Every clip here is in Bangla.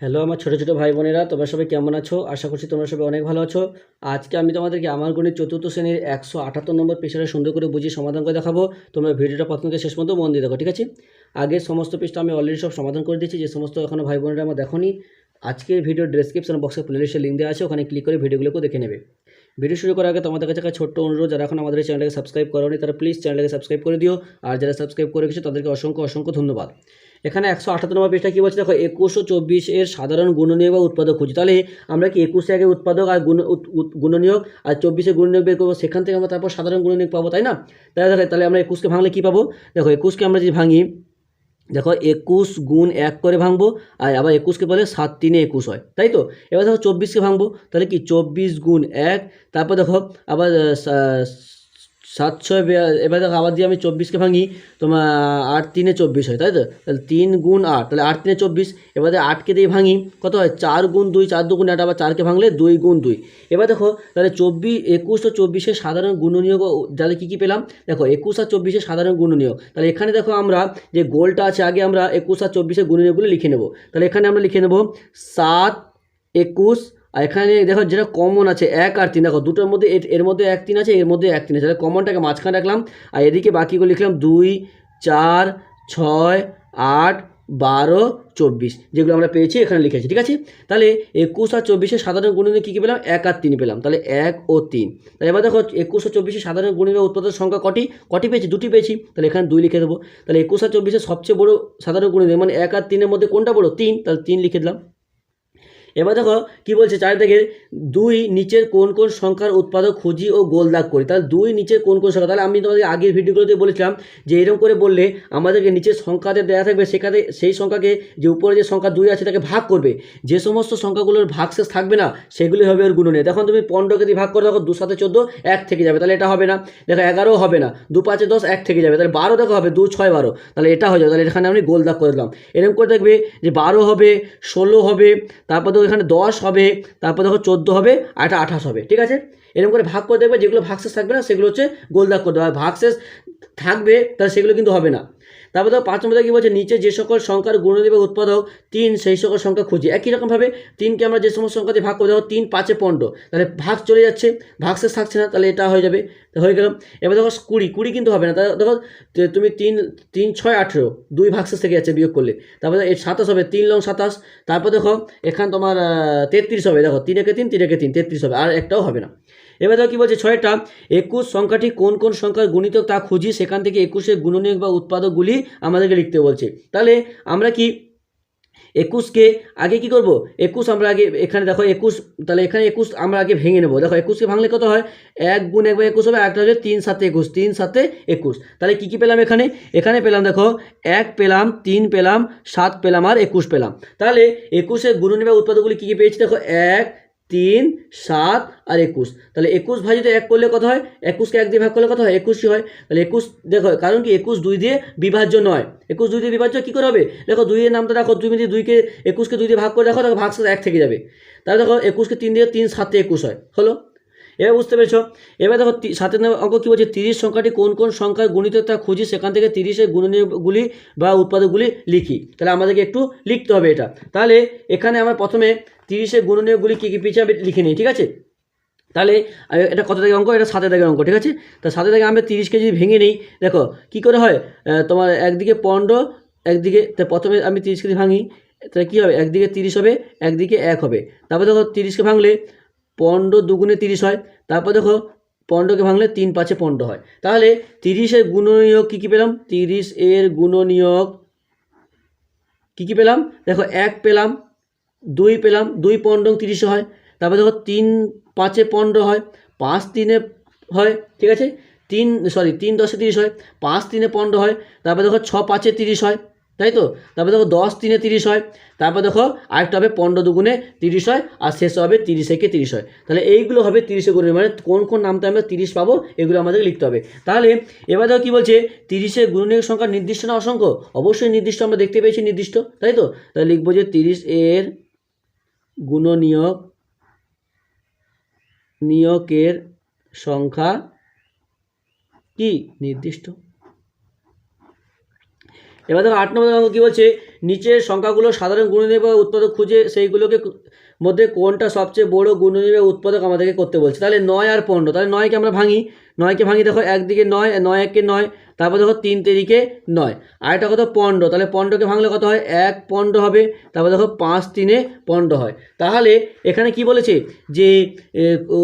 হ্যালো আমার ছোটো ছোটো ভাই বোনেরা, তোমরা সবাই কেমন আছো? আশা করছি তোমরা সবাই অনেক ভালো আছো। আজকে আমি তোমাদেরকে আমার গণিত চতুর্থ শ্রেণির একশো আটাত্তর নম্বর পেশাটা সুন্দর করে বুঝিয়ে সমাধান করে দেখাবো। তোমরা ভিডিওটা প্রথম থেকে শেষ পর্যন্ত মন দিয়ে দেখো, ঠিক আছে? আগের সমস্ত পেজটা আমি অলরেডি সব সমাধান করে দিয়েছি, যে সমস্ত এখনও ভাই বোনেরা আমার দেখোনি। আজকের ভিডিও ডেসক্রিপশন বক্সে প্লেলিস্টের লিঙ্ক দেওয়া আছে, ওখানে ক্লিক করে ভিডিওগুলোকে দেখে নেবে। ভিডিও শুরু করার আগে তোমাদের কাছে একটা ছোট্ট অনুরোধ, যারা এখন আমাদের চ্যানেলটাকে সাবস্ক্রাইব করোনি, তারা প্লিজ চ্যানেলটাকে সাবস্ক্রাইব করে দিও। আর যারা সাবস্ক্রাইব করে গেছে তাদেরকে অসংখ্য অসংখ্য ধন্যবাদ। এখানে একশো আঠাত্তর নম্বর পেজটা কী বলছে? দেখো একুশ ও চব্বিশ এর সাধারণ গুণনীয় বা উৎপাদক খুঁজি। তাহলে আমরা কি একুশে আগে উৎপাদক আর গুণ আর চব্বিশে গুণনীয়ক বের করব? সেখান থেকে আমরা তারপর সাধারণ গুণনীয়ক পাবো, তাই না? তাহলে দেখো, তাহলে আমরা একুশকে ভাঙলে কী পাবো? দেখো, একুশকে আমরা যদি ভাঙি, দেখো, একুশ গুণ এক করে ভাঙবো, আর আবার একুশকে বলে সাত তিনে একুশ হয়, তাই তো? এবার দেখো, চব্বিশকে ভাঙবো, তাহলে কি? চব্বিশ গুণ এক, তারপর দেখো, আবার সাতশো এবার দেখো আবার দিয়ে আমি চব্বিশকে ভাঙি, তোমার আট তিনে চব্বিশ হয়, তাই তো? তাহলে তিন গুণ আট, তাহলে আট তিনে চব্বিশ, এবার আটকে দিয়ে ভাঙি, কত হয়? চার গুণ দুই, চার দু গুণ আট, আবার চারকে ভাঙলে দুই গুণ দুই। এবার দেখো, তাহলে চব্বিশ, একুশ ও চব্বিশের সাধারণ গুণনীয়ক যাদের কী কী পেলাম? দেখো, একুশ আর চব্বিশের সাধারণ গুণনীয়ক। তাহলে এখানে দেখো আমরা যে গোলটা আছে, আগে আমরা একুশ আর চব্বিশের গুণনীয়কগুলো লিখে নেব। তাহলে এখানে আমরা লিখে নেব সাত, একুশ এখানে দেখো যেটা কমন আছে, এক আর তিন। দেখো, দুটোর মধ্যে এর- মধ্যে এক তিন আছে, এর মধ্যে এক তিন আছে। তাহলে কমনটাকে মাঝখানে রাখলাম। আর এদিকে বাকিগুলো লিখলাম দুই, চার, ছয়, আট, বারো, চব্বিশ, যেগুলো আমরা পেয়েছি, এখানে লিখেছি, ঠিক আছে? তাহলে একুশ আর চব্বিশের সাধারণ গুণনে কী কী পেলাম? এক আর তিন পেলাম। তাহলে এক ও তিন। তাহলে এবার দেখো একুশ আর চব্বিশের সাধারণ গুণনীয় উৎপাদন সংখ্যা কটি? কটি পেয়েছি? দুটি পেয়েছি। তাহলে এখানে দুই লিখে দেবো। তাহলে একুশ আর চব্বিশের সবচেয়ে বড় সাধারণ গুণনীয় মানে এক আর তিনের মধ্যে কোনটা বড়? তিন। তাহলে তিন লিখে দিলাম। এবার দেখো, কি বলছে? চারিদিকে দুই নিচের কোন কোন সংখ্যার উৎপাদক খুঁজি ও গোল দাগ করি। তাহলে দুই নিচের কোন কোন সংখ্যা? তাহলে আমি তোমাদের আগের ভিডিওগুলোতে বলেছিলাম যে এরকম করে বললে আমাদেরকে নিচের সংখ্যাতে দেওয়া থাকবে, সেখানে সেই সংখ্যাকে যে উপরে যে সংখ্যা দুই আছে তাকে ভাগ করবে। যে সমস্ত সংখ্যাগুলোর ভাগশেষ থাকবে না সেগুলি হবে ওর গুণনে দেখো, তুমি পনেরোকে ভাগ করে, দেখো দু সাথে চোদ্দ, এক থেকে যাবে। তাহলে এটা হবে না। দেখো, এগারো হবে না। দু পাঁচে দশ, এক থেকে যাবে। তাহলে বারো দেখো হবে, দু ছয় বারো। তাহলে এটা হয়ে যাবে। তাহলে এখানে আমি গোল দাগ করে দিলাম। এরকম করে দেখবে যে বারো হবে, ষোলো হবে, তারপর এখানে দশ হবে তারপর দেখো চোদ্দ হবে আর এটা আঠাশ হবে ঠিক আছে? এরকম করে ভাগ করে দেখবে, যেগুলো ভাগশেষ থাকবে না, সেগুলো হচ্ছে গোল দাগ করে দেবে আর ভাগশেষ থাকবে, তাহলে সেগুলো কিন্তু হবে না। তারপর দেখো পাঁচ নম্বর কী বলছে, নিচে যে সকল সংখ্যার গুণনীয় বা উৎপাদক, তিন, সেই সকল সংখ্যা খুঁজি। একই রকমভাবে তিনকে আমরা যে সমস্ত সংখ্যা দিয়ে ভাগ করে দেখো তিন, পাঁচে পনেরো। তাহলে ভাগ চলে যাচ্ছে, ভাগশেষ থাকছে না, তাহলে এটা হয়ে যাবে, হয়ে গেল। এবার দেখো কুড়ি কুড়ি কিন্তু হবে না। তাহলে দেখো তুমি তিন তিন, ছয়, আঠেরো, দুই ভাগশেষ থেকে যাচ্ছে বিয়োগ করলে। তারপরে এই সাতাশ হবে, তিন লং সাতাশ। তারপর দেখো, এখানে তোমার তেত্রিশ হবে। দেখো, তিন একে তিন তিন একে তিন, তেত্রিশ হবে, আর একটাও হবে না। এবার দেখো কী বলছে ছয়টা একুশ সংখ্যাটি কোন কোন সংখ্যার গুণিতক তা খুঁজি, সেখান থেকে একুশের গুণনীয়ক বা উৎপাদকগুলি আমাদেরকে লিখতে বলছে। তাহলে আমরা কি একুশকে আগে কি করব? একুশ আমরা আগে এখানে দেখো, একুশ, তাহলে এখানে একুশ আমরা আগে ভেঙে নেব। দেখো, একুশকে ভাঙলে কত হয়? এক গুণ একবার একুশ হবে একটা হচ্ছে তিন সাথে একুশ, তিন সাথে একুশ। তাহলে কী কী পেলাম এখানে? এখানে পেলাম দেখো, এক পেলাম, তিন পেলাম, সাত পেলাম আর একুশ পেলাম। তাহলে একুশের গুণনী বা উৎপাদকগুলি কী কী পেয়েছি? দেখো, এক তিন, সাত আর একুশ। তাহলে একুশ ভাজিত এক করলে কত হয়? একুশকে এক দিয়ে ভাগ করলে কত হয়? একুশই হয়। তাহলে একুশ, দেখো, কারণ কি একুশ দুই দিয়ে বিভাজ্য নয়। একুশ দুই দিয়ে বিভাজ্য কী করে হবে? দেখো, দুইয়ের নামটা দেখো, তুমি যদি দুইকে, একুশকে দুই দিয়ে ভাগ করে দেখো দেখো ভাগ সাথে এক থেকে যাবে। তাহলে দেখো, একুশকে তিন দিয়ে তিন, সাতে একুশ হয়। হলো? এবার বুঝতে পেরেছ? এবার দেখো সাতের নম্বর অঙ্ক কী বলছে? তিরিশ সংখ্যাটি কোন কোন সংখ্যার গুণিত তা খুঁজি, সেখান থেকে তিরিশের গুণনীয়গুলি বা উৎপাদকগুলি লিখি। তাহলে আমাদেরকে একটু লিখতে হবে এটা। তাহলে এখানে আমরা প্রথমে তিরিশের গুণনীয়গুলি কী কী পিছিয়ে আমি লিখে নিই, ঠিক আছে? তাহলে এটা কত থেকে অঙ্ক? এটা সাতের দাগের অঙ্ক, ঠিক আছে? তা সাতের দাগে আমরা তিরিশ কেজি ভেঙে নিই, দেখো, কি করে হয়? তোমার একদিকে পনেরো, একদিকে, তা প্রথমে আমি তিরিশ কেজি ভাঙি, তাহলে কী হবে? একদিকে তিরিশ হবে, একদিকে এক হবে। তারপর দেখো, তিরিশকে ভাঙলে পনেরো দুগুণে তিরিশ হয়, তারপর দেখো, পনেরোকে ভাঙলে তিন পাঁচে পনেরো হয়। তাহলে তিরিশের গুণনীয়ক কী কী পেলাম? তিরিশ এর গুণনীয়ক কী কী পেলাম? দেখো, এক পেলাম দুই পেলাম, দুই পনেরো, তিরিশে হয়। তারপর দেখো তিন, পাঁচে পনেরো হয়, পাঁচ তিনে হয়, ঠিক আছে? তিন সরি তিন, দশে তিরিশ হয়, পাঁচ তিনে পনেরো হয়, তারপর দেখো ছ, পাঁচে তিরিশ হয়, তাই তো? তারপর দেখো দশ তিনে তিরিশ হয়, তারপর দেখো আরেকটা হবে পনেরো দুগুণে তিরিশ হয়, আর শেষ হবে তিরিশ একে তিরিশ হয়। তাহলে এইগুলো হবে তিরিশে গুণে মানে কোন কোন নামটা আমরা তিরিশ পাবো, এগুলো আমাদের লিখতে হবে। তাহলে এবার দেখো কী বলছে, তিরিশে গুণনীয়ক সংখ্যা নির্দিষ্ট না অসংখ্য? অবশ্যই নির্দিষ্ট, আমরা দেখতে পেয়েছি নির্দিষ্ট, তাই তো? তাহলে লিখব যে তিরিশ এর গুণনীয়ক নিয়কের সংখ্যা কি? নির্দিষ্ট। এবার দেখো আট নম্বর অঙ্ক কী বলছে? নিচের সংখ্যাগুলো সাধারণ গুণনীয়ক বা উৎপাদক খুঁজে সেইগুলোকে মধ্যে কোনটা সবচেয়ে বড় গুণনীয়ক বা উৎপাদক আমাদেরকে করতে বলছে? তাহলে নয় আর পনেরো। তাহলে নয়কে আমরা ভাঙি। নয়কে ভাঙি দেখো একদিকে নয় নয় এককে নয় তারপর দেখো তিন তেরিকে নয়। আর এটা কত? পনেরো তাহলে পনেরোকে ভাঙলে কত হয়? এক পনেরো হবে। তারপর দেখো পাঁচ তিনে পনেরো হয়। তাহলে এখানে কি বলেছে? যে এ, ও,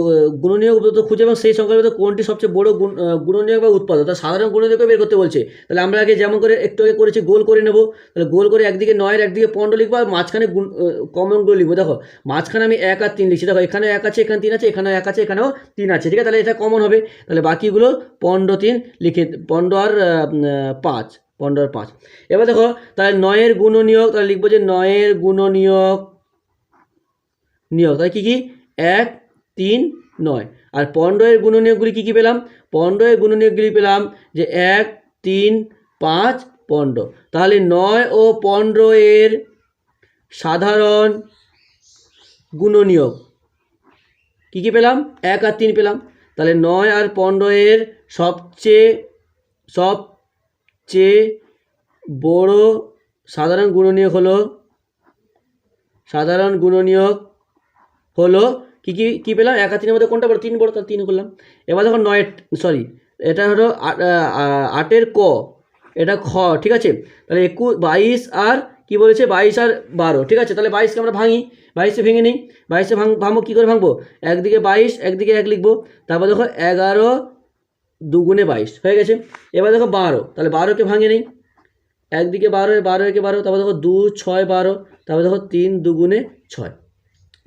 খুঁজে এবং সেই সংখ্যার মধ্যে কোনটি সবচেয়ে বড় গুণ আহ, গুণনীয়ক বা উৎপাদক? তা সাধারণ গুণনীয়ক বের করতে বলছে। তাহলে আমরা আগে যেমন করে একটু আগে করেছি গোল করে নেব। তাহলে গোল করে একদিকে নয়ের একদিকে পনেরো লিখব আর মাঝখানে গুণ কমনগুলো লিখব। দেখো মাঝখানে আমি এক আর তিন লিখছি। দেখো এখানে এক আছে এখানে তিন আছে এখানেও এক আছে এখানেও তিন আছে। ঠিক আছে? তাহলে এটা কমন হবে। তাহলে বাকিগুলো পনেরো তিন লিখে পনেরো আর পাঁচ, পনেরো আর পাঁচ। এবার দেখো, তাহলে নয়ের গুণনীয়ক, তাহলে লিখব যে নয়ের গুণনীয়ক নিয়োগ তাহলে কী কী? এক, তিন, নয়। আর পনেরোয়ের গুণনীয়কগুলি কী কী পেলাম? পনেরোয়ের গুণনীয়কগুলি পেলাম যে এক, তিন, পাঁচ, পনেরো। তাহলে নয় ও পনেরো এর সাধারণ গুণনীয়ক কী কী পেলাম? এক আর তিন পেলাম। তাহলে নয় আর পনেরো এর সবচেয়ে সবচেয়ে বড় সাধারণ গুণনীয়ক হলো, সাধারণ গুণনীয়ক হলো, কী কী কী পেলাম? এক তিনের মধ্যে কোনটা বড়? তিন বড়, তাহলে তিন করলাম। এবার দেখো নয় সরি এটা হলো আট- আটের ক, এটা খ, ঠিক আছে? তাহলে একুশ, বাইশ আর কি বলেছে? বাইশ আর বারো, ঠিক আছে? তাহলে বাইশকে আমরা ভাঙি। বাইশে ভেঙে নিই। বাইশে ভাঙ ভাঙবো, কী করে ভাঙবো? একদিকে বাইশ, একদিকে এক লিখব। তারপর দেখো এগারো দুগুণে বাইশ, হয়ে গেছে? এবার দেখো বারো, তাহলে বারোকে ভাঙে নিই। একদিকে বারো বারো একে বারো, তারপর দেখো দু, ছয়, বারো, তারপর দেখো তিন দুগুণে ছয়।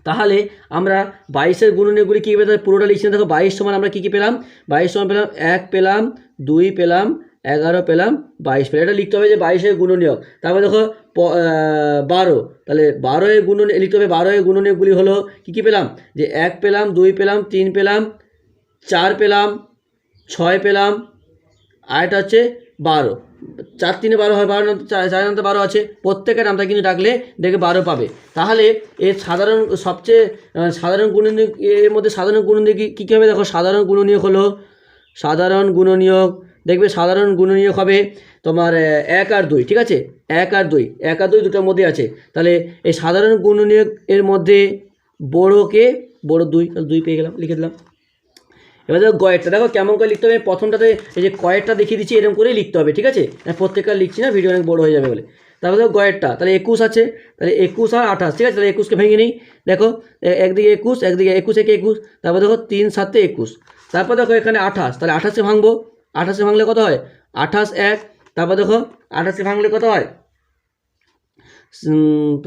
তাহলে আমরা বাইশের গুণনীয়কগুলি কী পেলাম? পুরোটা লিখছি দেখো বাইশ সমান আমরা কী কী পেলাম? বাইশ সমান পেলাম এক, পেলাম দুই, পেলাম এগারো পেলাম, বাইশ পেলাম। এটা লিখতে হবে যে বাইশের গুণনীয়ক। তারপর দেখো বারো। তাহলে বারো এর গুণ লিখতে হবে বারো এর গুণনীয়কগুলি হলো, কী কী পেলাম? যে এক পেলাম, দুই পেলাম, তিন পেলাম, চার পেলাম, ছয় পেলাম, আর এটা হচ্ছে বারো। চার তিনে বারো হয়, বারো চার নামতে বারো আছে। প্রত্যেকের নামটা কিন্তু ডাকলে দেখে বারো পাবে। তাহলে এর সাধারণ, সবচেয়ে সাধারণ গুণনীয়ক, এর মধ্যে সাধারণ গুণনীয়ক কী কী হবে? দেখো, সাধারণ গুণনীয়ক হলো, সাধারণ গুণনীয়ক দেখবে সাধারণ গুণনীয়ক হবে তোমার এক আর দুই, ঠিক আছে? এক আর দুই, এক আর দুই দুটোর মধ্যে আছে। তাহলে এই সাধারণ গুণনীয়ক এর মধ্যে বড়োকে বড়ো দুই দুই পেয়ে গেলাম, লিখে দিলাম। এবার দেখো গয়েরটা দেখো কেমন করে লিখতে হবে। প্রথমটাতে এই যে কয়েরটা দেখিয়ে দিচ্ছি, এরকম করেই লিখতে হবে, ঠিক আছে? আমি প্রত্যেকটা লিখছি না ভিডিও অনেক বড় হয়ে যাবে বলে। তারপর দেখো গয়েরটা তাহলে একুশ আছে, তাহলে একুশ আর আঠাশ, ঠিক আছে? তাহলে একুশকে ভেঙে নিই। দেখো একদিকে একুশ একদিকে একুশ একে একুশ? তারপর দেখো তিন সাতে একুশ। তারপর দেখো এখানে আঠাশ, তাহলে আঠাশে ভাঙবো। আঠাশে ভাঙলে কত হয়? আঠাশ এক, তারপর দেখো, আঠাশে ভাঙলে কত হয়?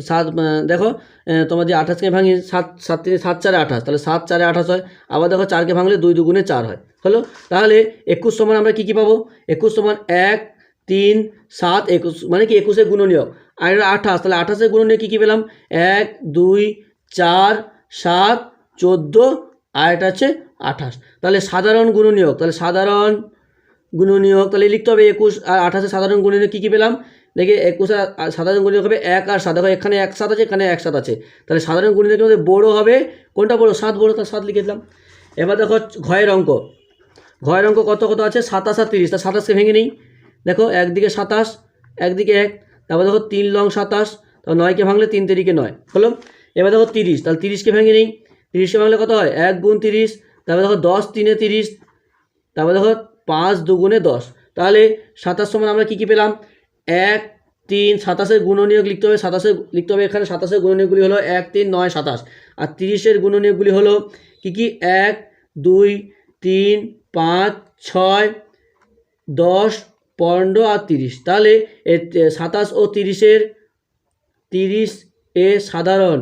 সাত দেখো তোমার যে আঠাশকে ভাঙি, সাত সাত তিনে সাত চারে আঠাশ, তাহলে সাত চারে আঠাশ হয়, আবার দেখো চারকে ভাঙলে দুই দুগুণে চার হয়, হলো? তাহলে একুশ সমান আমরা কী কী পাবো? একুশ সমান এক, তিন, সাত, একুশ মানে কি একুশের গুণনীয়ক। আর আঠাশ, তাহলে আঠাশের গুণনীয়ক কী কী পেলাম? এক, দুই, চার, সাত, চোদ্দ, আর এটা হচ্ছে আঠাশ। তাহলে সাধারণ গুণনীয়ক, তাহলে সাধারণ গুণনীয়ক তাহলে লিখতে হবে একুশ আর আঠাশে সাধারণ গুণনীয়ক কী কী পেলাম? দেখে, একুশে আর সাধারণ গুণনীয়ক হবে এক আর সাত এখানে এক সাত আছে, এখানে এক সাত আছে। তাহলে সাধারণ গুণনীয়কের মধ্যে বড়ো হবে। কোনটা বড়ো? সাত বড়ো তার সাত লিখে দিলাম। এবার দেখো ঘয়ের অঙ্ক। ঘয়ের অঙ্ক কত কত আছে? সাতাশ আর তিরিশ। তা সাতাশকে ভেঙে নিই। দেখো, একদিকে সাতাশ, একদিকে এক। তারপর দেখো তিন লং সাতাশ। তারপর নয়কে ভাঙলে তিন তারিখে নয়। হলো এবার দেখো তিরিশ। তাহলে তিরিশকে ভেঙে নিই। তিরিশকে ভাঙলে কত হয়? এক গুণ তিরিশ। তারপর দেখো দশ, তিনে তিরিশ। তারপর দেখো পাঁচ দুগুণে দশ। তাহলে সাতাশ সমান আমরা কী কী পেলাম? এক, তিন, সাতাশের গুণনীয়ক লিখতে হবে, সাতাশের লিখতে হবে এখানে সাতাশের গুণনীয়কগুলি হলো এক, তিন, নয়, সাতাশ। আর তিরিশের গুণনীয়কগুলি হলো কী কী? এক, দুই, তিন, পাঁচ, ছয়, দশ, পনেরো আর তিরিশ। তাহলে এ সাতাশ ও তিরিশের তিরিশ এ সাধারণ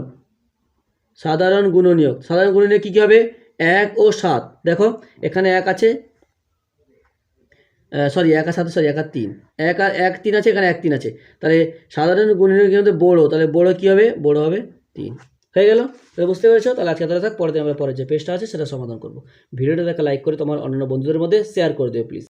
সাধারণ গুণনীয়ক। সাধারণ গুণনীয়ক কী কী হবে? এক ও সাত। দেখো, এখানে এক আছে সরি এক আর সাথে সরি এক আর তিন। এক আর, এক, তিন আছে, এখানে এক, তিন আছে। তাহলে সাধারণ গুণনীয়কের মধ্যে বড়ো। তাহলে বড়ো কী হবে? বড়ো হবে তিন। হয়ে গেল? তাহলে বুঝতে পেরেছ? তাহলে আজকে তাহলে থাক পরে দিন আমরা পরের যে পেজটা আছে, সেটা সমাধান করব। ভিডিওটা দেখা লাইক করে তোমার অন্যান্য বন্ধুদের মধ্যে শেয়ার করে দিও প্লিজ